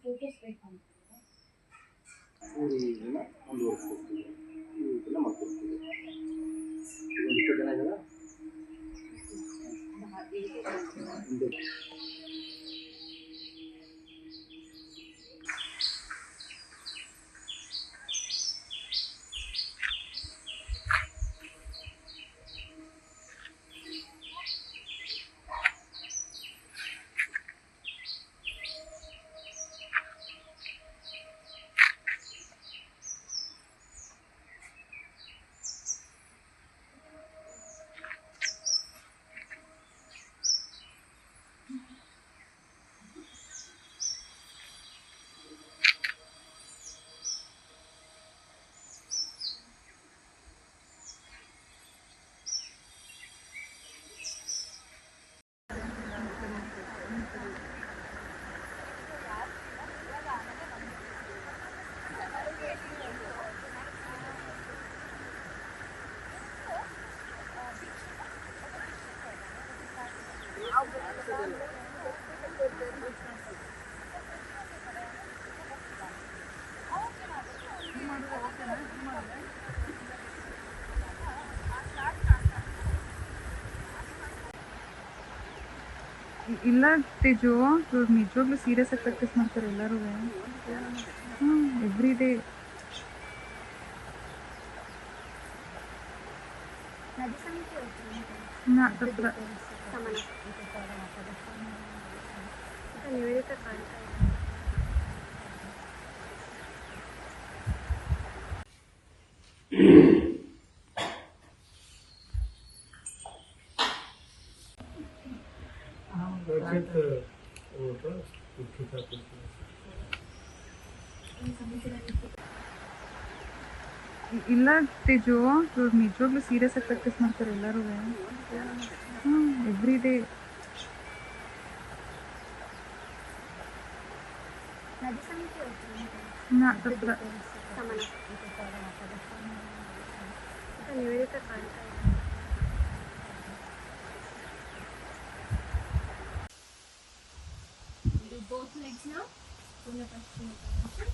Photos ಬೇಕಂತ ಇದನ್ನ ಮುಂದುವರಿಸ್ಕೊಡ್ತೀವಿ ಇದನ್ನ ಮಾಡ್ಕೊಡ್ತೀವಿ ಇದೊಂದು ಇಪ್ಪತ್ತು ಜನ ಇದ್ದಾರಾ? ಒಂದು ಇಲ್ಲ ತೇಜು ಇವ್ರು ನಿಜವಾಗ್ಲೂ ಸೀರಿಯಸ್ ಆಗಿ ಪ್ರಾಕ್ಟೀಸ್ ಮಾಡ್ತಾರೆ ಎಲ್ಲರೂ. ಹ್ಞೂ ಎವ್ರಿ ಡೇ ನದಿ ಸಮಿತಿ ಸ್ವಲ್ಪ ಸಮಾನ ನಿವೇದಿತ ಕಾಣ್ತಾ ಇದೆ ಇಲ್ಲ ತೇಜು ಇವ್ರು ನಿಜವಾಗ್ಲೂ ಸೀರಿಯಸ್ ಆಗಿ ಪ್ರಾಕ್ಟೀಸ್ ಮಾಡ್ತಾರೆ ಎಲ್ಲರೂ ಹ್ಞೂ ಎವ್ರಿ ಡೇ ನದಿ ಸಮಿತಿ ಸ್ವಲ್ಪ ಸಮಾನ ನಿವೇದಿತ ಕಾಣ್ತಾ both legs now. Position position.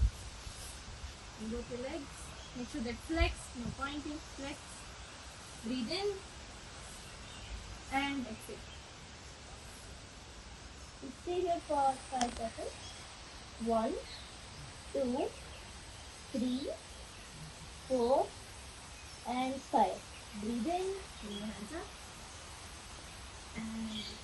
And both your legs. Make sure that flex, no pointing, flex. Breathe in and exhale. Stay here for five seconds. One, two, three, four, and five. Breathe in. Bring your hands up. And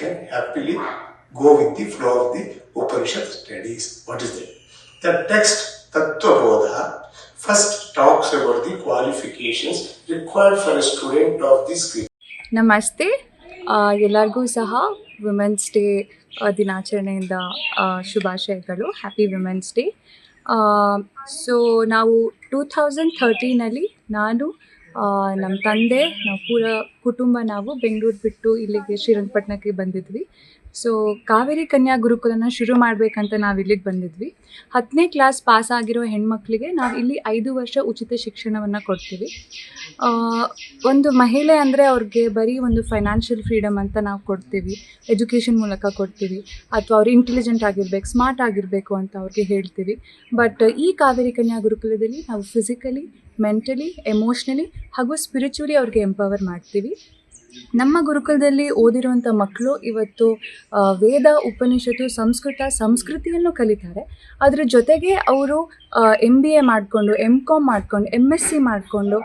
can happily go with the flow of the Upanishad studies. What is that? The text Tattvabodha first talks about the qualifications required for a student of this script. ನಮಸ್ತೆ ಎಲ್ಲರಿಗೂ ಸಹ women's day ದಿನಾಚರಣೆಯಿಂದ ಶುಭಾಶಯಗಳು happy women's day so ನಾವು two thousand ಥರ್ಟೀನಲ್ಲಿ ನಾನು ನಮ್ಮ ತಂದೆ, ನಾವು ಪೂರ ಕುಟುಂಬ, ನಾವು ಬೆಂಗಳೂರು ಬಿಟ್ಟು ಇಲ್ಲಿಗೆ ಶ್ರೀರಂಗಪಟ್ಟಣಕ್ಕೆ ಬಂದಿದ್ವಿ. ಸೊ ಕಾವೇರಿ ಕನ್ಯಾ ಗುರುಕುಲನ ಶುರು ಮಾಡಬೇಕಂತ ನಾವು ಇಲ್ಲಿಗೆ ಬಂದಿದ್ವಿ. ಹತ್ತನೇ ಕ್ಲಾಸ್ ಪಾಸ್ ಆಗಿರೋ ಹೆಣ್ಮಕ್ಳಿಗೆ ನಾವು ಇಲ್ಲಿ ಐದು ವರ್ಷ ಉಚಿತ ಶಿಕ್ಷಣವನ್ನು ಕೊಡ್ತೀವಿ. ಒಂದು ಮಹಿಳೆ ಅಂದರೆ ಅವ್ರಿಗೆ ಬರೀ ಒಂದು ಫೈನಾನ್ಷಿಯಲ್ ಫ್ರೀಡಮ್ ಅಂತ ನಾವು ಕೊಡ್ತೀವಿ. ಎಜುಕೇಷನ್ ಮೂಲಕ ಕೊಡ್ತೀವಿ. ಅಥವಾ ಅವ್ರು ಇಂಟೆಲಿಜೆಂಟ್ ಆಗಿರ್ಬೇಕು ಸ್ಮಾರ್ಟ್ ಆಗಿರಬೇಕು ಅಂತ ಅವ್ರಿಗೆ ಹೇಳ್ತೀವಿ. ಬಟ್ ಈ ಕಾವೇರಿ ಕನ್ಯಾ ಗುರುಕುಲದಲ್ಲಿ ನಾವು ಫಿಸಿಕಲಿ ಮೆಂಟಲಿ ಎಮೋಷ್ನಲಿ ಹಾಗೂ ಸ್ಪಿರಿಚುವಲಿ ಅವ್ರಿಗೆ ಎಂಪವರ್ ಮಾಡ್ತೀವಿ. ನಮ್ಮ ಗುರುಕುಲದಲ್ಲಿ ಓದಿರುವಂಥ ಮಕ್ಕಳು ಇವತ್ತು ವೇದ, ಉಪನಿಷತ್ತು, ಸಂಸ್ಕೃತ, ಸಂಸ್ಕೃತಿಯನ್ನು ಕಲಿತಾರೆ. ಅದರ ಜೊತೆಗೆ ಅವರು ಎಂ ಬಿ ಎ ಮಾಡಿಕೊಂಡು ಎಂ ಕಾಮ್ ಮಾಡಿಕೊಂಡು ಎಂ ಎಸ್ ಸಿ ಮಾಡಿಕೊಂಡು,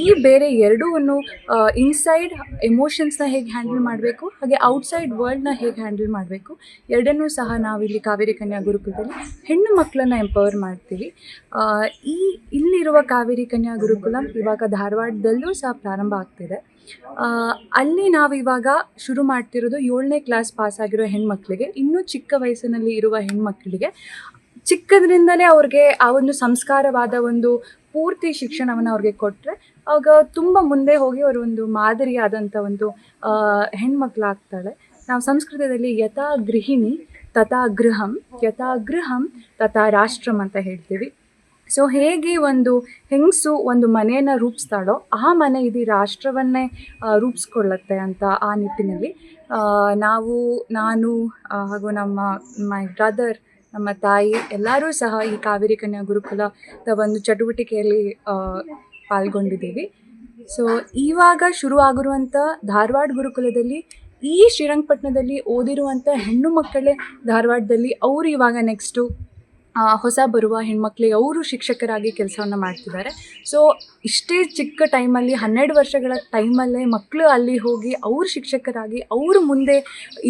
ಈ ಬೇರೆ ಎರಡೂವನ್ನು ಇನ್ಸೈಡ್ ಎಮೋಷನ್ಸ್ನ ಹೇಗೆ ಹ್ಯಾಂಡಲ್ ಮಾಡಬೇಕು, ಹಾಗೆ ಔಟ್ಸೈಡ್ ವರ್ಲ್ಡ್ನ ಹೇಗೆ ಹ್ಯಾಂಡಲ್ ಮಾಡಬೇಕು, ಎರಡನ್ನೂ ಸಹ ನಾವಿಲ್ಲಿ ಕಾವೇರಿ ಕನ್ಯಾ ಗುರುಕುಲದಲ್ಲಿ ಹೆಣ್ಣು ಮಕ್ಕಳನ್ನ ಎಂಪವರ್ ಮಾಡ್ತೀವಿ. ಈ, ಇಲ್ಲಿರುವ ಕಾವೇರಿ ಕನ್ಯಾ ಗುರುಕುಲಂ ಇವಾಗ ಧಾರವಾಡದಲ್ಲೂ ಸಹ ಪ್ರಾರಂಭ ಆಗ್ತಿದೆ. ಅಲ್ಲಿ ನಾವು ಇವಾಗ ಶುರು ಮಾಡ್ತಿರೋದು ಏಳನೇ ಕ್ಲಾಸ್ ಪಾಸ್ ಆಗಿರೋ ಹೆಣ್ಮಕ್ಳಿಗೆ. ಇನ್ನೂ ಚಿಕ್ಕ ವಯಸ್ಸಿನಲ್ಲಿ ಇರುವ ಹೆಣ್ಮಕ್ಳಿಗೆ. ಚಿಕ್ಕದ್ರಿಂದಲೇ ಅವ್ರಿಗೆ ಆ ಒಂದು ಸಂಸ್ಕಾರವಾದ ಒಂದು ಪೂರ್ತಿ ಶಿಕ್ಷಣವನ್ನು ಅವ್ರಿಗೆ ಕೊಟ್ಟರೆ ಆಗ ತುಂಬ ಮುಂದೆ ಹೋಗಿ ಅವರು ಒಂದು ಮಾದರಿಯಾದಂಥ ಒಂದು ಹೆಣ್ಮಕ್ಳಾಗ್ತಾಳೆ. ನಾವು ಸಂಸ್ಕೃತದಲ್ಲಿ ಯಥಾ ಗೃಹಿಣಿ ತಥಾ ಗೃಹಂ ಯಥಾ ಗೃಹಂ ತಥಾ ರಾಷ್ಟ್ರಂ ಅಂತ ಹೇಳ್ತೀವಿ. ಸೊ ಹೇಗೆ ಒಂದು ಹೆಂಗಸು ಒಂದು ಮನೆಯನ್ನು ರೂಪಿಸ್ತಾಳೋ, ಆ ಮನೆ ಇಡೀ ರಾಷ್ಟ್ರವನ್ನೇ ರೂಪಿಸ್ಕೊಳ್ಳುತ್ತೆ ಅಂತ ಆ ನಿಟ್ಟಿನಲ್ಲಿ ನಾವು, ನಾನು ಹಾಗೂ ನಮ್ಮ ಮೈ ಬ್ರದರ್ ನಮ್ಮ ತಾಯಿ ಎಲ್ಲರೂ ಸಹ ಈ ಕಾವೇರಿ ಕನ್ಯಾ ಗುರುಕುಲದ ಒಂದು ಚಟುವಟಿಕೆಯಲ್ಲಿ ಪಾಲ್ಗೊಂಡಿದ್ದೀವಿ. ಸೊ ಇವಾಗ ಶುರು ಆಗಿರುವಂಥ ಧಾರವಾಡ ಗುರುಕುಲದಲ್ಲಿ, ಈ ಶ್ರೀರಂಗಪಟ್ಟಣದಲ್ಲಿ ಓದಿರುವಂಥ ಹೆಣ್ಣು ಮಕ್ಕಳೇ ಧಾರವಾಡದಲ್ಲಿ, ಅವರು ಇವಾಗ ನೆಕ್ಸ್ಟು ಹೊಸ ಬರುವ ಹೆಣ್ಮಕ್ಳಿಗೆ ಅವರು ಶಿಕ್ಷಕರಾಗಿ ಕೆಲಸವನ್ನು ಮಾಡ್ತಿದ್ದಾರೆ. ಸೊ ಇಷ್ಟೇ ಚಿಕ್ಕ ಟೈಮಲ್ಲಿ ಹನ್ನೆರಡು ವರ್ಷಗಳ ಟೈಮಲ್ಲೇ ಮಕ್ಕಳು ಅಲ್ಲಿ ಹೋಗಿ ಅವರು ಶಿಕ್ಷಕರಾಗಿ ಅವರು ಮುಂದೆ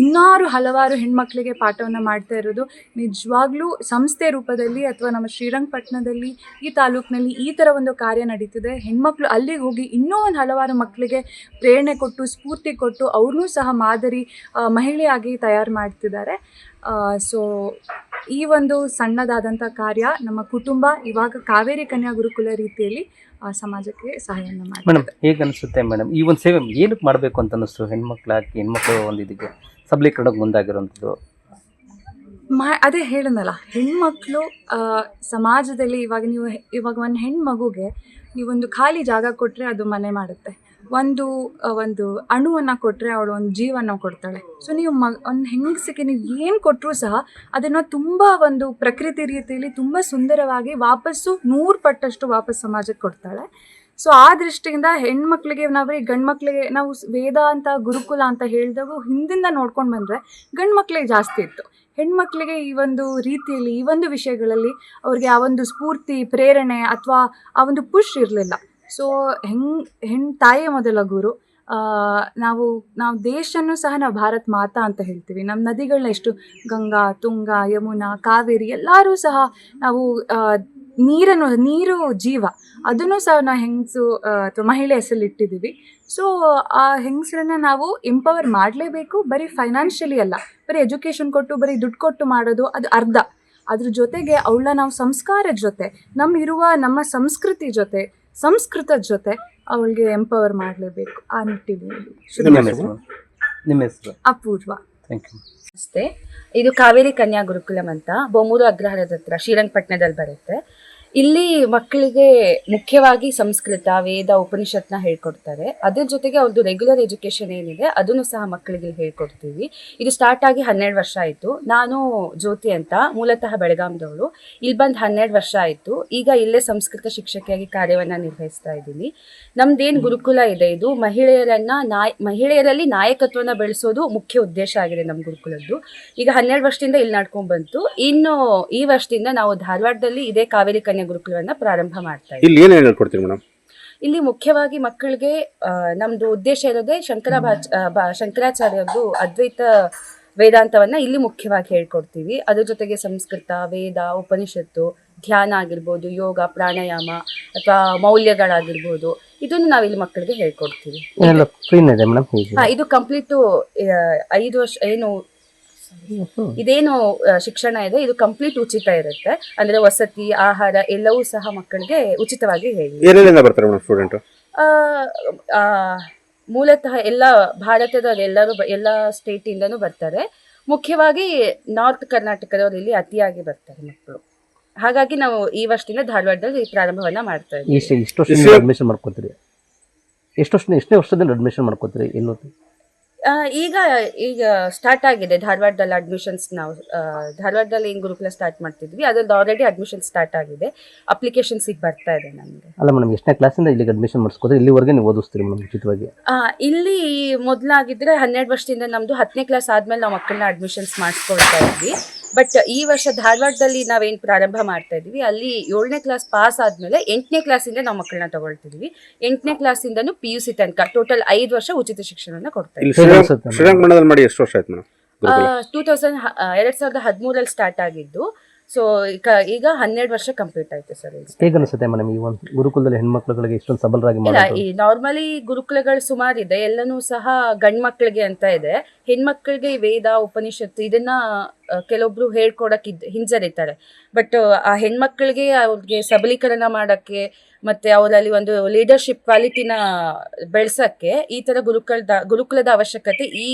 ಇನ್ನಾರು ಹಲವಾರು ಹೆಣ್ಮಕ್ಳಿಗೆ ಪಾಠವನ್ನು ಮಾಡ್ತಾ ಇರೋದು. ನಿಜವಾಗ್ಲೂ ಸಂಸ್ಥೆ ರೂಪದಲ್ಲಿ ಅಥವಾ ನಮ್ಮ ಶ್ರೀರಂಗಪಟ್ಟಣದಲ್ಲಿ ಈ ತಾಲೂಕಿನಲ್ಲಿ ಈ ಥರ ಒಂದು ಕಾರ್ಯ ನಡೀತಿದೆ. ಹೆಣ್ಮಕ್ಳು ಅಲ್ಲಿಗೆ ಹೋಗಿ ಇನ್ನೂ ಒಂದು ಹಲವಾರು ಮಕ್ಕಳಿಗೆ ಪ್ರೇರಣೆ ಕೊಟ್ಟು, ಸ್ಫೂರ್ತಿ ಕೊಟ್ಟು ಅವ್ರನ್ನೂ ಸಹ ಮಾದರಿ ಮಹಿಳೆಯಾಗಿ ತಯಾರು ಮಾಡ್ತಿದ್ದಾರೆ. ಸೊ ಈ ಒಂದು ಸಣ್ಣದಾದಂಥ ಕಾರ್ಯ ನಮ್ಮ ಕುಟುಂಬ ಇವಾಗ ಕಾವೇರಿ ಕನ್ಯಾ ಗುರುಕುಲ ರೀತಿಯಲ್ಲಿ ಆ, ಸಮಾಜಕ್ಕೆ ಸಹಾಯವನ್ನು ಮೇಡಮ್ ಮಾಡ್ತಾರೆ ಹೇಗೆ ಅನಿಸುತ್ತೆ ಮೇಡಮ್ ಈ ಒಂದು ಸೇವೆ ಏನಕ್ಕೆ ಮಾಡಬೇಕು ಅಂತ ಅನ್ನಿಸ್ತು? ಹೆಣ್ಮಕ್ಳಾಗಿ ಹೆಣ್ಮಕ್ಳು ಒಂದು ಇದಕ್ಕೆ ಸಬಲೀಕರಣಕ್ಕೆ ಮುಂದಾಗಿರುವಂಥದ್ದು ಮಾ ಅದೇ ಹೇಳನಲ್ಲ ಹೆಣ್ಮಕ್ಳು ಆ, ಸಮಾಜದಲ್ಲಿ ಇವಾಗ ನೀವು ಇವಾಗ ಒಂದು ಹೆಣ್ಮಗುಗೆ ನೀವೊಂದು ಖಾಲಿ ಜಾಗ ಕೊಟ್ಟರೆ ಅದು ಮನೆ ಮಾಡುತ್ತೆ. ಒಂದು ಒಂದು ಅಣುವನ್ನು ಕೊಟ್ಟರೆ ಅವಳು ಒಂದು ಜೀವನ ಕೊಡ್ತಾಳೆ. ಸೊ ನೀವು ಮ, ಒಂದು ಹೆಂಗಸಿಗೆ ನೀವು ಏನು ಕೊಟ್ಟರೂ ಸಹ ಅದನ್ನು ತುಂಬ ಒಂದು ಪ್ರಕೃತಿ ರೀತಿಯಲ್ಲಿ ತುಂಬ ಸುಂದರವಾಗಿ ವಾಪಸ್ಸು ನೂರು ಪಟ್ಟಷ್ಟು ವಾಪಸ್ ಸಮಾಜಕ್ಕೆ ಕೊಡ್ತಾಳೆ. ಸೊ ಆ ದೃಷ್ಟಿಯಿಂದ ಹೆಣ್ಮಕ್ಳಿಗೆ ನಾವು ಗಂಡು ಮಕ್ಕಳಿಗೆ ನಾವು ವೇದ ಅಂತ, ಗುರುಕುಲ ಅಂತ ಹೇಳಿದಾಗ ಹಿಂದಿಂದ ನೋಡ್ಕೊಂಡು ಬಂದರೆ ಗಂಡು ಮಕ್ಕಳಿಗೆ ಜಾಸ್ತಿ ಇತ್ತು. ಹೆಣ್ಮಕ್ಳಿಗೆ ಈ ಒಂದು ರೀತಿಯಲ್ಲಿ, ಈ ಒಂದು ವಿಷಯಗಳಲ್ಲಿ ಅವ್ರಿಗೆ ಆ ಒಂದು ಸ್ಫೂರ್ತಿ, ಪ್ರೇರಣೆ ಅಥವಾ ಆ ಒಂದು ಪುಷ್ ಇರಲಿಲ್ಲ. ಸೊ ಹೆಂಗ್ ಹೆಣ್ಣು ತಾಯಿಯ ಮೊದಲ ಗುರು. ನಾವು ನಾವು ದೇಶನೂ ಸಹ ನಾವು ಭಾರತ್ ಮಾತಾ ಅಂತ ಹೇಳ್ತೀವಿ. ನಮ್ಮ ನದಿಗಳನ್ನ ಎಷ್ಟು ಗಂಗಾ, ತುಂಗಾ, ಯಮುನಾ, ಕಾವೇರಿ ಎಲ್ಲರೂ ಸಹ ನಾವು ನೀರನ್ನು ನೀರು ಜೀವ ಅದನ್ನು ಸಹ ನಾವು ಹೆಂಗಸು ಅಥವಾ ಮಹಿಳೆ ಹೆಸರಲ್ಲಿ ಇಟ್ಟಿದ್ದೀವಿ ಸೊ ಆ ಹೆಂಗಸರನ್ನ ನಾವು ಎಂಪವರ್ ಮಾಡಲೇಬೇಕು. ಬರೀ ಫೈನಾನ್ಷಿಯಲಿ ಅಲ್ಲ ಬರೀ ಎಜುಕೇಷನ್ ಕೊಟ್ಟು ಬರೀ ದುಡ್ಡು ಕೊಟ್ಟು ಮಾಡೋದು ಅದು ಅರ್ಧ. ಅದ್ರ ಜೊತೆಗೆ ಅವಳ ನಾವು ಸಂಸ್ಕಾರದ ಜೊತೆ ನಮ್ಮ ಇರುವ ನಮ್ಮ ಸಂಸ್ಕೃತಿ ಜೊತೆ ಸಂಸ್ಕೃತದ ಜೊತೆ ಅವಳಿಗೆ ಎಂಪವರ್ ಮಾಡಲೇಬೇಕು. ಆ ನಿಟ್ಟಿನಲ್ಲಿ. ಶುರು ನಿಮ್ಮ ಹೆಸರು? ನಿಮ್ಮ ಹೆಸರು? ಅಪೂರ್ವ. ಥ್ಯಾಂಕ್ ಯು ನಮಸ್ತೆ. ಇದು ಕಾವೇರಿ ಕನ್ಯಾ ಗುರುಕುಲಂ ಅಂತ ಬೊಮ್ಮೂರು ಅಗ್ರಹಾರದ ಹತ್ರ ಶ್ರೀರಂಗಪಟ್ಟಣದಲ್ಲಿ ಬರುತ್ತೆ. ಇಲ್ಲಿ ಮಕ್ಕಳಿಗೆ ಮುಖ್ಯವಾಗಿ ಸಂಸ್ಕೃತ, ವೇದ, ಉಪನಿಷತ್ನ ಹೇಳ್ಕೊಡ್ತಾರೆ. ಅದ್ರ ಜೊತೆಗೆ ಅವ್ರದ್ದು ರೆಗ್ಯುಲರ್ ಎಜುಕೇಶನ್ ಏನಿದೆ, ಅದನ್ನು ಸಹ ಮಕ್ಕಳಿಗೆ ಹೇಳ್ಕೊಡ್ತೀವಿ. ಇದು ಸ್ಟಾರ್ಟ್ ಆಗಿ ಹನ್ನೆರಡು ವರ್ಷ ಆಯಿತು. ನಾನು ಜ್ಯೋತಿ ಅಂತ, ಮೂಲತಃ ಬೆಳಗಾಂದವಳು ಇಲ್ಲಿ ಬಂದು ಹನ್ನೆರಡು ವರ್ಷ ಆಯಿತು. ಈಗ ಇಲ್ಲೇ ಸಂಸ್ಕೃತ ಶಿಕ್ಷಕಿಯಾಗಿ ಕಾರ್ಯವನ್ನು ನಿರ್ವಹಿಸ್ತಾ ಇದ್ದೀನಿ. ನಮ್ದೇನು ಗುರುಕುಲ ಇದೆ, ಇದು ಮಹಿಳೆಯರನ್ನ ನಾಯ್, ಮಹಿಳೆಯರಲ್ಲಿ ನಾಯಕತ್ವನ ಬೆಳೆಸೋದು ಮುಖ್ಯ ಉದ್ದೇಶ ಆಗಿದೆ ನಮ್ಮ ಗುರುಕುಲದ್ದು. ಈಗ ಹನ್ನೆರಡು ವರ್ಷದಿಂದ ಇಲ್ಲಿ ನಡ್ಕೊಂಡು ಬಂತು. ಇನ್ನು ಈ ವರ್ಷದಿಂದ ನಾವು ಧಾರವಾಡದಲ್ಲಿ ಇದೇ ಕಾವೇರಿ ಕನ್ಯಾ ಗುರುಕುಲವನ್ನ ಪ್ರಾರಂಭ ಮಾಡ್ತಾ ಇದ್ದೀವಿ ಇಲ್ಲಿ ಏನು ಹೇಳ್ಕೊಡ್ತೀರಿ ಮೇಡಮ್? ಇಲ್ಲಿ ಮುಖ್ಯವಾಗಿ ಮಕ್ಕಳಿಗೆ ನಮ್ದು ಉದ್ದೇಶ ಇರೋದೆ ಶಂಕರ ಶಂಕರಾಚಾರ್ಯರದ್ದು ಅದ್ವೈತ ವೇದಾಂತವನ್ನ ಇಲ್ಲಿ ಮುಖ್ಯವಾಗಿ ಹೇಳ್ಕೊಡ್ತೀವಿ. ಅದ್ರ ಜೊತೆಗೆ ಸಂಸ್ಕೃತ ವೇದ ಉಪನಿಷತ್ತು ಧ್ಯಾನ ಆಗಿರ್ಬೋದು ಯೋಗ ಪ್ರಾಣಾಯಾಮ ಅಥವಾ ಮೌಲ್ಯಗಳಾಗಿರ್ಬೋದು ಇದನ್ನು ನಾವು ಇಲ್ಲಿ ಮಕ್ಕಳಿಗೆ ಹೇಳ್ಕೊಡ್ತೀವಿ. ಇದು ಕಂಪ್ಲೀಟು ಐದು ವರ್ಷ ಏನು ಇದೇನು ಶಿಕ್ಷಣ ಇದೆ ಇದು ಕಂಪ್ಲೀಟ್ ಉಚಿತ ಇರುತ್ತೆ. ಅಂದ್ರೆ ವಸತಿ ಆಹಾರ ಎಲ್ಲವೂ ಸಹ ಮಕ್ಕಳಿಗೆ ಉಚಿತವಾಗಿ ಹೇಳಿ. ಬರ್ತಾರೆ ಮೇಡಮ್ ಸ್ಟೂಡೆಂಟು ಮೂಲತಃ ಎಲ್ಲ ಭಾರತದ ಎಲ್ಲರೂ ಎಲ್ಲಾ ಸ್ಟೇಟ್ ಸ್ಟೇಟಿಂದನೂ ಬರ್ತಾರೆ. ಮುಖ್ಯವಾಗಿ ನಾರ್ತ್ ಕರ್ನಾಟಕದವರು ಇಲ್ಲಿ ಅತಿಯಾಗಿ ಬರ್ತಾರೆ ಮಕ್ಕಳು. ಹಾಗಾಗಿ ನಾವು ಈ ವರ್ಷದಿಂದ ಧಾರವಾಡದಲ್ಲಿ ಪ್ರಾರಂಭವನ್ನ ಮಾಡ್ತಾ ಇದ್ದೀವಿ. ಎಷ್ಟು ಎಷ್ಟು ವರ್ಷದಿಂದ ಅಡ್ಮಿಷನ್ ಮಾಡ್ಕೋತೀರಿ? ಎಷ್ಟು ವರ್ಷ ಎಷ್ಟನೇ ವರ್ಷದಲ್ಲಿ ಅಡ್ಮಿಷನ್ ಮಾಡ್ಕೋತೀರಿ ಎಲ್ಲೋದು ಆ, ಈಗ ಈಗ ಸ್ಟಾರ್ಟ್ ಆಗಿದೆ. ಧಾರವಾಡದಲ್ಲಿ ಅಡ್ಮಿಷನ್ಸ್ ನಾವು ಆ, ಧಾರವಾಡದಲ್ಲಿ ಏನು ಗುರುಕುಲ ಸ್ಟಾರ್ಟ್ ಮಾಡ್ತಿದ್ವಿ ಅದ್ರದ್ದು ಆಲ್ರೆಡಿ ಅಡ್ಮಿಷನ್ ಸ್ಟಾರ್ಟ್ ಆಗಿದೆ. ಅಪ್ಲಿಕೇಶನ್ಸ್ ಈಗ ಬರ್ತಾ ಇದೆ ನಮಗೆ. ಅಲ್ಲ ಮೇಡಮ್ ಎಷ್ಟನೇ ಕ್ಲಾಸಿಂದ ಇಲ್ಲಿಗೆ ಅಡ್ಮಿಷನ್ ಮಾಡಿಸ್ಕೋದ್ರೆ ಇಲ್ಲಿವರೆಗೆ ನೀವು ಓದಿಸ್ತೀರಿ ಮೇಡಮ್ ಉಚಿತವಾಗಿ ಇಲ್ಲಿ ಮೊದಲಾಗಿದ್ರೆ ಹನ್ನೆರಡು ವರ್ಷದಿಂದ ನಮ್ಮದು ಹತ್ತನೇ ಕ್ಲಾಸ್ ಆದಮೇಲೆ ನಾವು ಮಕ್ಕಳನ್ನ ಅಡ್ಮಿಷನ್ಸ್ ಮಾಡಿಸ್ಕೊಳ್ತಾ ಇದ್ವಿ. ಬಟ್ ಈ ವರ್ಷ ಧಾರವಾಡದಲ್ಲಿ ನಾವೇನ್ ಪ್ರಾರಂಭ ಮಾಡ್ತಾ ಇದ್ವಿ ಅಲ್ಲಿ ಏಳನೇ ಕ್ಲಾಸ್ ಪಾಸ್ ಆದ್ಮೇಲೆ ಎಂಟನೇ ಕ್ಲಾಸಿಂದ ನಾವು ಮಕ್ಕಳನ್ನ ತಗೊಳ್ತಿದ್ವಿ. ಎಂಟನೇ ಕ್ಲಾಸಿಂದನೂ ಪಿ ಯು ಸಿ ತನಕ ಟೋಟಲ್ ಐದು ವರ್ಷ ಉಚಿತ ಶಿಕ್ಷಣನ ಕೊಡ್ತಾ ಇದ್ದೀವಿ? ಶ್ರೀರಂಗಪಟ್ಟಣದಲ್ಲಿ ಮಾಡಿ ಎಷ್ಟು ವರ್ಷ ಆಯ್ತು ಮೇಡಮ್? ಟೂ ತೌಸಂಡ್ ಎರಡ್ ಸಾವಿರದ ಹದಿಮೂರಲ್ಲಿ ಸ್ಟಾರ್ಟ್ ಆಗಿದ್ದು. ಸೊ ಈಗ ಈಗ ಹನ್ನೆರಡು ವರ್ಷ ಕಂಪ್ಲೀಟ್ ಆಯ್ತು ಸರ್ ಹೇಗೆ ಅನಿಸುತ್ತೆ ಮೇಡಮ್ ಈ ಒಂದು ಗುರುಕುಲದಲ್ಲಿ ಹೆಣ್ಮಕ್ಳುಗಳಿಗೆ ಇಷ್ಟೊಂದು ಸಬಲರಾಗಿ ಇಲ್ಲ ಈ ನಾರ್ಮಲಿ ಗುರುಕುಲಗಳು ಸುಮಾರು ಇದೆ ಎಲ್ಲನೂ ಸಹ ಗಂಡ್ ಮಕ್ಕಳಿಗೆ ಅಂತ ಇದೆ. ಹೆಣ್ಮಕ್ಳಿಗೆ ವೇದ ಉಪನಿಷತ್ತು ಇದನ್ನ ಕೆಲವೊಬ್ರು ಹೇಳ್ಕೊಡಕ್ ಇದ್ ಹಿಂಜರಿತಾರೆ. ಬಟ್ ಆ ಹೆಣ್ಮಕ್ಳಿಗೆ ಅವ್ರಿಗೆ ಸಬಲೀಕರಣ ಮಾಡಕ್ಕೆ ಮತ್ತೆ ಅವರಲ್ಲಿ ಒಂದು ಲೀಡರ್ಶಿಪ್ ಕ್ವಾಲಿಟಿನ ಬೆಳ್ಸಕ್ಕೆ ಈ ತರ ಗುರುಕುಲದ ಗುರುಕುಲದ ಅವಶ್ಯಕತೆ ಈ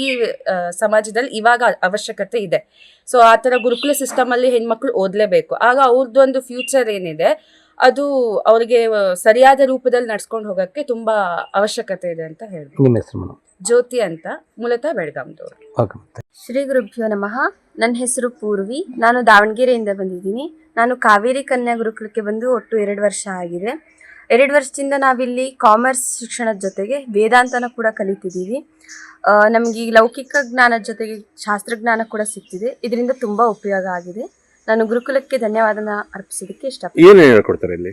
ಸಮಾಜದಲ್ಲಿ ಇವಾಗ ಅವಶ್ಯಕತೆ ಇದೆ. ಸೊ ಆ ತರ ಗುರುಕುಲ ಸಿಸ್ಟಮ್ ಅಲ್ಲಿ ಹೆಣ್ಮಕ್ಳು ಓದ್ಲೇಬೇಕು. ಆಗ ಅವ್ರದ್ದು ಒಂದು ಫ್ಯೂಚರ್ ಏನಿದೆ, ಅದು ಅವ್ರಿಗೆ ಸರಿಯಾದ ರೂಪದಲ್ಲಿ ನಡ್ಸ್ಕೊಂಡು ಹೋಗಕ್ಕೆ ತುಂಬಾ ಅವಶ್ಯಕತೆ ಇದೆ ಅಂತ ಹೇಳ್ಬೋದು. ನಿಮ್ಮ ಹೆಸರು ಮೇಡಮ್? ಜ್ಯೋತಿ ಅಂತ ಮೂಲತಃ ಬೆಳಗಾಂದವ್ರು ಓಕೆ ಶ್ರೀ ಗುರುಭ್ಯೋ ನಮಃ. ನನ್ನ ಹೆಸರು ಪೂರ್ವಿ. ನಾನು ದಾವಣಗೆರೆಯಿಂದ ಬಂದಿದ್ದೀನಿ. ನಾನು ಕಾವೇರಿ ಕನ್ಯಾ ಗುರುಕುಲಕ್ಕೆ ಬಂದು ಒಟ್ಟು ಎರಡು ವರ್ಷ ಆಗಿದೆ. ಎರಡು ವರ್ಷದಿಂದ ನಾವಿಲ್ಲಿ ಕಾಮರ್ಸ್ ಶಿಕ್ಷಣದ ಜೊತೆಗೆ ವೇದಾಂತನ ಕೂಡ ಕಲಿತಿದ್ದೀವಿ. ನಮಗೆ ಈ ಲೌಕಿಕ ಜ್ಞಾನದ ಜೊತೆಗೆ ಶಾಸ್ತ್ರಜ್ಞಾನ ಕೂಡ ಸಿಗ್ತಿದೆ ಇದರಿಂದ ತುಂಬ ಉಪಯೋಗ ಆಗಿದೆ. ನಾನು ಗುರುಕುಲಕ್ಕೆ ಧನ್ಯವಾದನ ಅರ್ಪಿಸೋದಕ್ಕೆ ಇಷ್ಟಪಡ್ತೀನಿ. ಏನು ಹೇಳ್ಕೊಡ್ತಾರೆ ಇಲ್ಲಿ?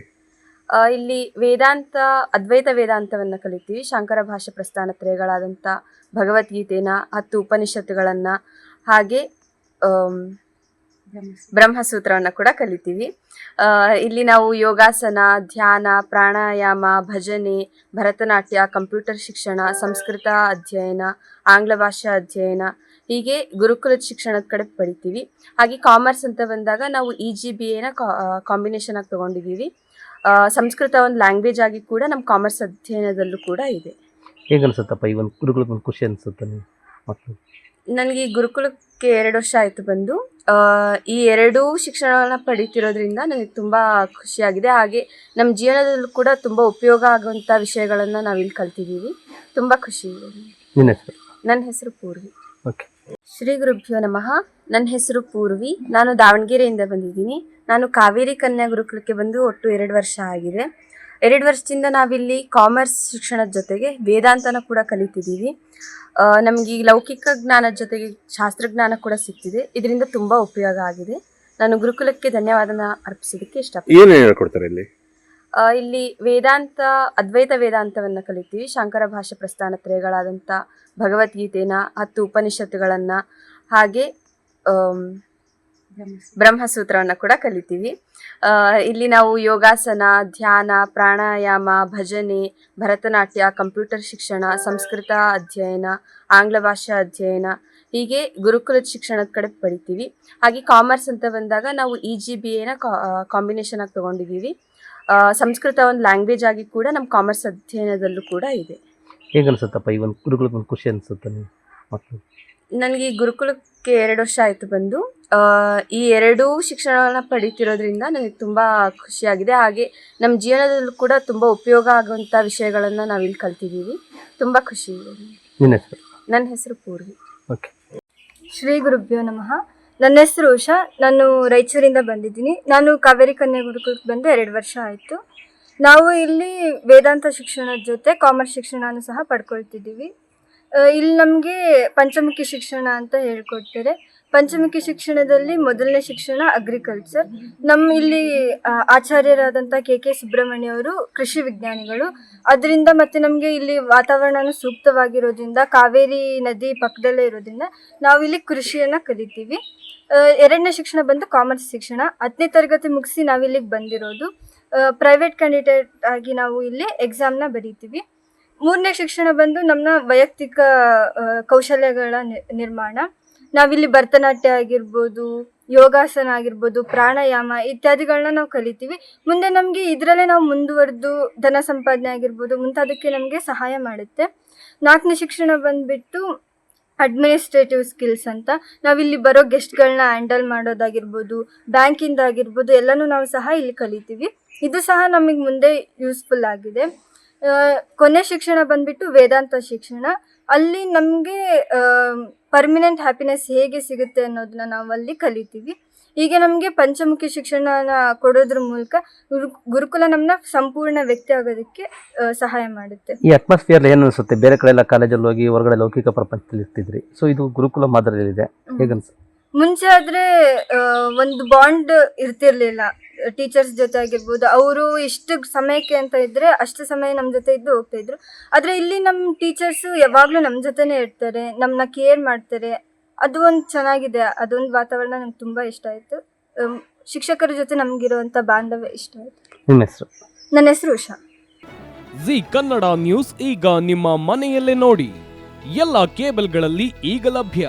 ಇಲ್ಲಿ ವೇದಾಂತ, ಅದ್ವೈತ ವೇದಾಂತವನ್ನು ಕಲಿತೀವಿ. ಶಂಕರ ಭಾಷೆ ಪ್ರಸ್ಥಾನ ತ್ರಯಗಳಾದಂಥ ಭಗವದ್ಗೀತೆನ, ಹತ್ತು ಉಪನಿಷತ್ತುಗಳನ್ನು, ಹಾಗೆ ಬ್ರಹ್ಮಸೂತ್ರವನ್ನು ಕೂಡ ಕಲಿತೀವಿ. ಇಲ್ಲಿ ನಾವು ಯೋಗಾಸನ, ಧ್ಯಾನ, ಪ್ರಾಣಾಯಾಮ, ಭಜನೆ, ಭರತನಾಟ್ಯ, ಕಂಪ್ಯೂಟರ್ ಶಿಕ್ಷಣ, ಸಂಸ್ಕೃತ ಅಧ್ಯಯನ, ಆಂಗ್ಲ ಭಾಷಾ ಅಧ್ಯಯನ, ಹೀಗೆ ಗುರುಕುಲದ ಶಿಕ್ಷಣದ ಕಡೆ ಪಡಿತೀವಿ. ಹಾಗೆ ಕಾಮರ್ಸ್ ಅಂತ ಬಂದಾಗ ನಾವು ಇ ಜಿ ಬಿ ಎನ ಕಾಂಬಿನೇಷನ್ ಆಗಿ ತೊಗೊಂಡಿದ್ದೀವಿ. ಸಂಸ್ಕೃತ ಒಂದು ಲ್ಯಾಂಗ್ವೇಜ್ ಆಗಿ ಕೂಡ ನಮ್ಮ ಕಾಮರ್ಸ್ ಅಧ್ಯಯನದಲ್ಲೂ ಕೂಡ ಇದೆ. ಹೇಗೆ ಅನ್ಸುತ್ತಪ್ಪ ಈ ಒಂದು ಗುರುಕುಲಕ್ಕೆ ಒಂದು ಖುಷಿ ಅನಿಸುತ್ತೆ ಮಕ್ಕಳು ನನಗೆ ಈ ಗುರುಕುಲಕ್ಕೆ ಎರಡು ವರ್ಷ ಆಯಿತು ಬಂದು. ಈ ಎರಡೂ ಶಿಕ್ಷಣವನ್ನು ಪಡೀತಿರೋದ್ರಿಂದ ನನಗೆ ತುಂಬ ಖುಷಿಯಾಗಿದೆ. ಹಾಗೆ ನಮ್ಮ ಜೀವನದಲ್ಲೂ ಕೂಡ ತುಂಬ ಉಪಯೋಗ ಆಗುವಂಥ ವಿಷಯಗಳನ್ನು ನಾವಿಲ್ಲಿ ಕಲ್ತಿದ್ದೀವಿ. ತುಂಬ ಖುಷಿ ಇದೆ. ನಿನ್ನ ಹೆಸರು? ನನ್ನ ಹೆಸರು ಪೂರ್ವಿ. ಓಕೆ ಶ್ರೀ ಗುರುಭ್ಯೋ ನಮಃ. ನನ್ನ ಹೆಸರು ಪೂರ್ವಿ. ನಾನು ದಾವಣಗೆರೆಯಿಂದ ಬಂದಿದ್ದೀನಿ. ನಾನು ಕಾವೇರಿ ಕನ್ಯಾ ಗುರುಕುಲಕ್ಕೆ ಬಂದು ಒಟ್ಟು ಎರಡು ವರ್ಷ ಆಗಿದೆ. ಎರಡು ವರ್ಷದಿಂದ ನಾವಿಲ್ಲಿ ಕಾಮರ್ಸ್ ಶಿಕ್ಷಣದ ಜೊತೆಗೆ ವೇದಾಂತನ ಕೂಡ ಕಲಿತಿದ್ದೀವಿ. ನಮಗೆ ಲೌಕಿಕ ಜ್ಞಾನದ ಜೊತೆಗೆ ಶಾಸ್ತ್ರಜ್ಞಾನ ಕೂಡ ಸಿಗ್ತಿದೆ ಇದರಿಂದ ತುಂಬ ಉಪಯೋಗ ಆಗಿದೆ. ನಾನು ಗುರುಕುಲಕ್ಕೆ ಧನ್ಯವಾದನ ಅರ್ಪಿಸೋದಕ್ಕೆ ಇಷ್ಟಪಡ್ತೀನಿ. ಏನು ಹೇಳ್ಕೊಡ್ತಾರೆ ಇಲ್ಲಿ? ಇಲ್ಲಿ ವೇದಾಂತ, ಅದ್ವೈತ ವೇದಾಂತವನ್ನು ಕಲಿತೀವಿ. ಶಂಕರ ಭಾಷೆ ಪ್ರಸ್ಥಾನ ತ್ರಯಗಳಾದಂಥ ಭಗವದ್ಗೀತೆನ, ಹತ್ತು ಉಪನಿಷತ್ತುಗಳನ್ನು, ಹಾಗೆ ಬ್ರಹ್ಮಸೂತ್ರವನ್ನು ಕೂಡ ಕಲಿತೀವಿ. ಇಲ್ಲಿ ನಾವು ಯೋಗಾಸನ, ಧ್ಯಾನ, ಪ್ರಾಣಾಯಾಮ, ಭಜನೆ, ಭರತನಾಟ್ಯ, ಕಂಪ್ಯೂಟರ್ ಶಿಕ್ಷಣ, ಸಂಸ್ಕೃತ ಅಧ್ಯಯನ, ಆಂಗ್ಲ ಭಾಷಾ ಅಧ್ಯಯನ, ಹೀಗೆ ಗುರುಕುಲದ ಶಿಕ್ಷಣದ ಕಡೆ ಪಡಿತೀವಿ. ಹಾಗೆ ಕಾಮರ್ಸ್ ಅಂತ ಬಂದಾಗ ನಾವು ಇ ಜಿ ಬಿ ಎನ ಕಾಂಬಿನೇಷನ್ ಆಗಿ ತೊಗೊಂಡಿದ್ದೀವಿ. ಸಂಸ್ಕೃತ ಒಂದು ಲ್ಯಾಂಗ್ವೇಜ್ ಆಗಿ ಕೂಡ ನಮ್ಮ ಕಾಮರ್ಸ್ ಅಧ್ಯಯನದಲ್ಲೂ ಕೂಡ ಇದೆ. ಹೇಗೆ ಅನ್ಸುತ್ತಪ್ಪ ಈ ಒಂದು ಗುರುಕುಲಕ್ಕೆ ಒಂದು ಖುಷಿ ಅನಿಸುತ್ತೆ ಮಕ್ಕಳು ನನಗೆ ಈ ಗುರುಕುಲಕ್ಕೆ ಎರಡು ವರ್ಷ ಆಯಿತು ಬಂದು. ಆ, ಈ ಎರಡೂ ಶಿಕ್ಷಣವನ್ನು ಪಡೀತಿರೋದ್ರಿಂದ ನನಗೆ ತುಂಬ ಖುಷಿಯಾಗಿದೆ. ಹಾಗೆ ನಮ್ಮ ಜೀವನದಲ್ಲೂ ಕೂಡ ತುಂಬ ಉಪಯೋಗ ಆಗುವಂಥ ವಿಷಯಗಳನ್ನು ನಾವಿಲ್ಲಿ ಕಲ್ತಿದ್ದೀವಿ. ತುಂಬ ಖುಷಿ ಇದೆ. ನಿನ್ನ ಹೆಸರು? ನನ್ನ ಹೆಸರು ಪೂರ್ವಿ. ಓಕೆ. ಶ್ರೀ ಗುರುಭ್ಯೋ ನಮಃ. ನನ್ನ ಹೆಸರು ಉಷಾ. ನಾನು ರಾಯಚೂರಿಂದ ಬಂದಿದ್ದೀನಿ. ನಾನು ಕಾವೇರಿ ಕನ್ಯಾ ಗುರುಕುಲಕ್ಕೆ ಬಂದು ಎರಡು ವರ್ಷ ಆಯಿತು. ನಾವು ಇಲ್ಲಿ ವೇದಾಂತ ಶಿಕ್ಷಣದ ಜೊತೆ ಕಾಮರ್ಸ್ ಶಿಕ್ಷಣನೂ ಸಹ ಪಡ್ಕೊಳ್ತಿದ್ದೀವಿ. ಇಲ್ಲಿ ನಮಗೆ ಪಂಚಮುಖಿ ಶಿಕ್ಷಣ ಅಂತ ಹೇಳ್ಕೊಡ್ತಾರೆ. ಪಂಚಮುಖಿ ಶಿಕ್ಷಣದಲ್ಲಿ ಮೊದಲನೇ ಶಿಕ್ಷಣ ಅಗ್ರಿಕಲ್ಚರ್ ನಮ್ಮ ಇಲ್ಲಿ ಆಚಾರ್ಯರಾದಂಥ ಕೆ ಕೆ ಸುಬ್ರಹ್ಮಣ್ಯ ಅವರು ಕೃಷಿ ವಿಜ್ಞಾನಿಗಳು. ಅದರಿಂದ ಮತ್ತು ನಮಗೆ ಇಲ್ಲಿ ವಾತಾವರಣನೂ ಸೂಕ್ತವಾಗಿರೋದ್ರಿಂದ, ಕಾವೇರಿ ನದಿ ಪಕ್ಕದಲ್ಲೇ ಇರೋದ್ರಿಂದ ನಾವಿಲ್ಲಿ ಕೃಷಿಯನ್ನು ಕಲಿತೀವಿ. ಎರಡನೇ ಶಿಕ್ಷಣ ಬಂದು ಕಾಮರ್ಸ್ ಶಿಕ್ಷಣ. ಹತ್ತನೇ ತರಗತಿ ಮುಗಿಸಿ ನಾವು ಇಲ್ಲಿಗೆ ಬಂದಿರೋದು. ಪ್ರೈವೇಟ್ ಕ್ಯಾಂಡಿಡೇಟ್ ಆಗಿ ನಾವು ಇಲ್ಲಿ ಎಕ್ಸಾಮ್ನ ಬರೀತೀವಿ. ಮೂರನೇ ಶಿಕ್ಷಣ ಬಂದು ನಮ್ಮ ವೈಯಕ್ತಿಕ ಕೌಶಲ್ಯಗಳ ನಿರ್ಮಾಣ. ನಾವಿಲ್ಲಿ ಭರತನಾಟ್ಯ ಆಗಿರ್ಬೋದು, ಯೋಗಾಸನ ಆಗಿರ್ಬೋದು, ಪ್ರಾಣಾಯಾಮ ಇತ್ಯಾದಿಗಳನ್ನ ನಾವು ಕಲಿತೀವಿ. ಮುಂದೆ ನಮಗೆ ಇದರಲ್ಲೇ ನಾವು ಮುಂದುವರೆದು ಧನ ಸಂಪಾದನೆ ಆಗಿರ್ಬೋದು, ಮುಂತಾದಕ್ಕೆ ನಮಗೆ ಸಹಾಯ ಮಾಡುತ್ತೆ. ನಾಲ್ಕನೇ ಶಿಕ್ಷಣ ಬಂದುಬಿಟ್ಟು ಅಡ್ಮಿನಿಸ್ಟ್ರೇಟಿವ್ ಸ್ಕಿಲ್ಸ್ ಅಂತ. ನಾವಿಲ್ಲಿ ಬರೋ ಗೆಸ್ಟ್ಗಳನ್ನ ಹ್ಯಾಂಡಲ್ ಮಾಡೋದಾಗಿರ್ಬೋದು ಬ್ಯಾಂಕಿಂದ ಆಗಿರ್ಬೋದು, ಎಲ್ಲನೂ ನಾವು ಸಹ ಇಲ್ಲಿ ಕಲಿತೀವಿ. ಇದು ಸಹ ನಮಗೆ ಮುಂದೆ ಯೂಸ್ಫುಲ್ ಆಗಿದೆ. ಕೊನೆ ಶಿಕ್ಷಣ ಬಂದ್ಬಿಟ್ಟು ವೇದಾಂತ ಶಿಕ್ಷಣ. ಅಲ್ಲಿ ನಮಗೆ ಪರ್ಮನೆಂಟ್ ಹ್ಯಾಪಿನೆಸ್ ಹೇಗೆ ಸಿಗುತ್ತೆ ಅನ್ನೋದನ್ನ ನಾವು ಅಲ್ಲಿ ಕಲಿತೀವಿ. ಹೀಗೆ ನಮಗೆ ಪಂಚಮುಖಿ ಶಿಕ್ಷಣನ ಕೊಡೋದ್ರ ಮೂಲಕ ಗುರು- ಗುರುಕುಲ ನಮ್ಮನ್ನ ಸಂಪೂರ್ಣ ವ್ಯಕ್ತಿ ಆಗೋದಕ್ಕೆ ಸಹಾಯ ಮಾಡುತ್ತೆ. ಈ ಅಟ್ಮಾಸ್ಫಿಯರ್ ಏನು ಅನಿಸುತ್ತೆ? ಬೇರೆ ಕಡೆ ಎಲ್ಲ ಕಾಲೇಜಲ್ಲಿ ಹೋಗಿ ಹೊರಗಡೆ ಲೌಕಿಕ ಪ್ರಪಂಚದಲ್ಲಿ ಇರ್ತಿದ್ರಿ. ಸೊ ಇದು ಗುರುಕುಲ ಮಾದರಿಯಲ್ಲಿದೆ. ಹೇಗನ್ಸ ಮುಂಚೆ ಆದ್ರೆ ಒಂದು ಬಾಂಡ್ ಇರ್ತಿರ್ಲಿಲ್ಲ. ಟೀಚರ್ಸ್ ಜೊತೆ ಆಗಿರ್ಬೋದು ಅವರು ಎಷ್ಟು ಸಮಯಕ್ಕೆ ಅಂತ ಇದ್ದರೆ ಅಷ್ಟು ಸಮಯ ನಮ್ಮ ಜೊತೆ ಇದ್ದು ಹೋಗ್ತಾ ಇದ್ರು. ಆದರೆ ಇಲ್ಲಿ ನಮ್ಮ ಟೀಚರ್ಸು ಯಾವಾಗಲೂ ನಮ್ಮ ಜೊತೆನೇ ಇರ್ತಾರೆ ನಮ್ಮನ್ನ ಕೇರ್ ಮಾಡ್ತಾರೆ. ಅದು ಒಂದು ಚೆನ್ನಾಗಿದೆ ಅದೊಂದು ವಾತಾವರಣ ನಂಗೆ ತುಂಬ ಇಷ್ಟ ಆಯಿತು. ಶಿಕ್ಷಕರ ಜೊತೆ ನಮಗಿರುವಂಥ ಬಾಂಧವ್ಯ ಇಷ್ಟ ಆಯಿತು. ನಿಮ್ಮ ಹೆಸರು? ನನ್ನ ಹೆಸರು ಉಷಾ. ಜಿ ಕನ್ನಡ ನ್ಯೂಸ್ ಈಗ ನಿಮ್ಮ ಮನೆಯಲ್ಲೇ ನೋಡಿ ಎಲ್ಲ ಕೇಬಲ್ಗಳಲ್ಲಿ ಈಗ ಲಭ್ಯ.